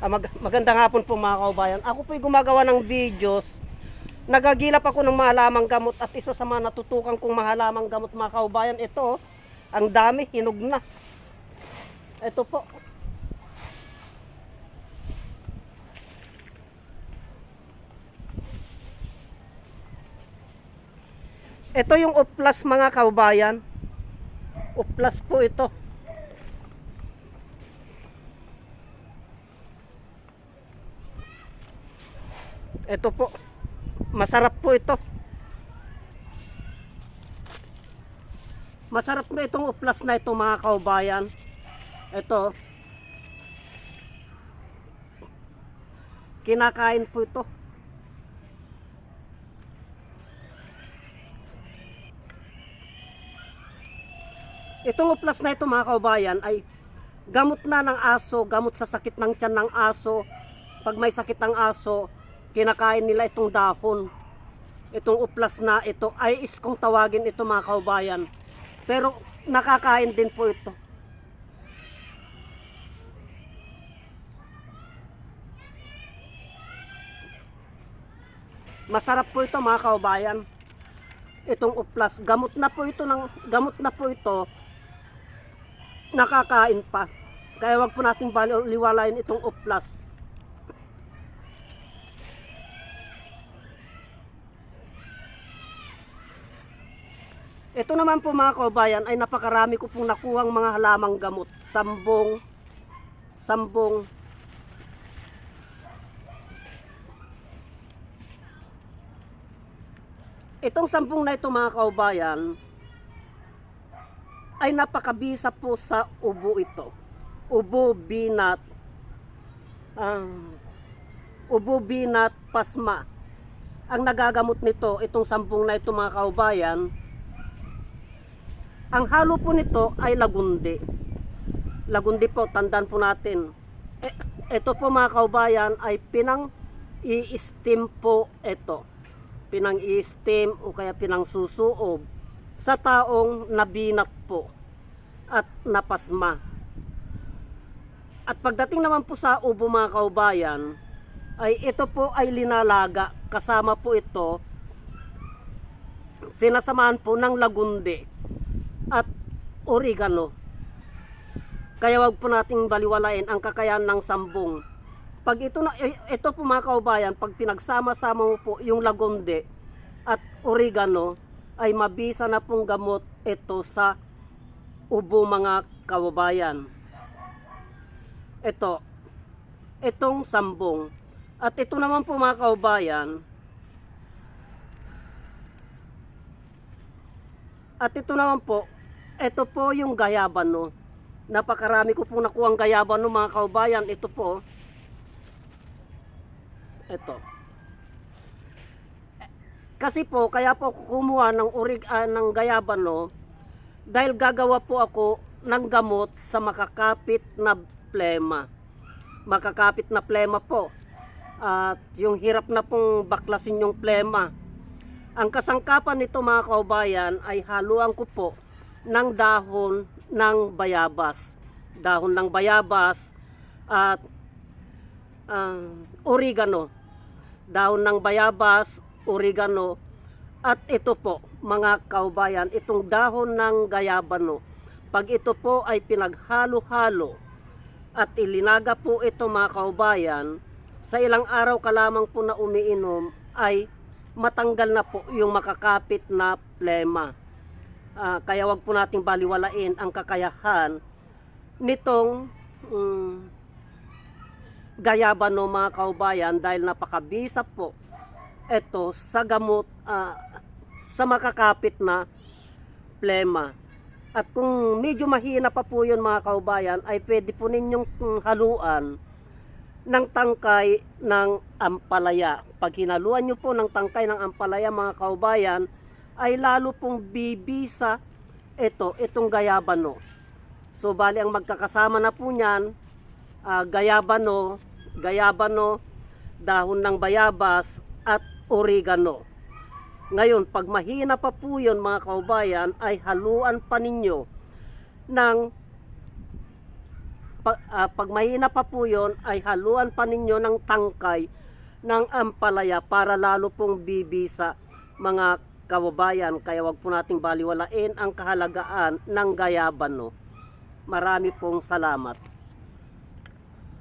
Ah, mag- magandang hapon po mga kaubayan. Ako po'y gumagawa ng videos. Nagagilap ako ng mahalamang gamot at isa sa mga natutukan kong mahalamang gamot mga kaubayan, ito, oh, ang dami, hinog na. Ito po. Ito yung uplas mga kaubayan. Uplas po ito. Ito po. Masarap po ito. Masarap na itong uplas na ito mga kaubayan. Ito. Kinakain po ito. Itong uplas na ito mga kaubayan ay gamot na ng aso, gamot sa sakit ng tiyan ng aso. Pag may sakit ng aso, kinakain nila itong dahon. Itong uplas na ito ay is kung tawagin ito mga kaubayan. Pero nakakain din po ito. Masarap po ito mga kaubayan. Itong uplas, gamot na po ito ng gamot na po ito. Nakakain pa. Kaya wag po nating baliwalain itong uplas. Ito naman po mga kaubayan ay napakarami ko pong nakuhang mga halamang gamot. Sambong, sambong, Itong sampung na ito mga kaubayan ay napakabisa po sa ubo ito. Ubo, binat, ang ubo, binat, pasma. Ang nagagamot nito, itong sampung na ito mga kaubayan, ang halo po nito ay lagundi. Lagundi po, tandaan po natin. E, ito po mga kaubayan ay pinang i-steam po ito pinang i-steam o kaya pinang susuob sa taong nabinat po at napasma. At pagdating naman po sa ubo mga kaubayan, ay ito po ay linalaga. Kasama po ito, sinasamahan po ng lagundi at oregano. Kaya wag po nating baliwalain ang kakayahan ng sambong pag ito na eh, ito po mga kaubayan, pag pinagsama-sama mo po yung lagonde at oregano ay mabisa na pong gamot ito sa ubo mga kaubayan. Ito, itong sambong. At ito naman po mga kaubayan, at ito naman po, ito po yung gayabano. Napakarami ko pong nakuha ang gayabano mga kaubayan. Ito po, ito. Kasi po, kaya po kumuha ng urig ah, ng gayabano dahil gagawa po ako ng gamot sa makakapit na plema. Makakapit na plema po. At yung hirap na pong baklasin yung plema. Ang kasangkapan nito mga kaubayan ay haluan ko po ng dahon ng bayabas. Dahon ng bayabas at ah, oregano. Dahon ng bayabas, oregano, at ito po, mga kaubayan, itong dahon ng gayabano. Pag ito po ay pinaghalo-halo at ilinaga po ito mga kaubayan, sa ilang araw ka lamang po na umiinom ay matanggal na po yung makakapit na plema. Ah, kaya wag po nating baliwalain ang kakayahan nitong mm, gayabano mga kaubayan dahil napakabisa po ito sa gamot ah, sa makakapit na plema. At kung medyo mahina pa po yun mga kaubayan ay pwede po ninyong mm, haluan ng tangkay ng ampalaya. Pag hinaluan nyo po ng tangkay ng ampalaya mga kaubayan ay lalo pong bibisa ito, itong gayabano. So bali ang magkakasama na po niyan, ah, gayabano, gayabano, dahon ng bayabas at oregano. Ngayon, pag mahina pa po yun mga kaubayan, ay haluan pa ninyo ng pag, ah, pag mahina pa po yon ay haluan pa ninyo ng tangkay ng ampalaya para lalo pong bibisa mga kababayan. Kaya wag po nating baliwalain ang kahalagaan ng gayabano. Marami pong salamat.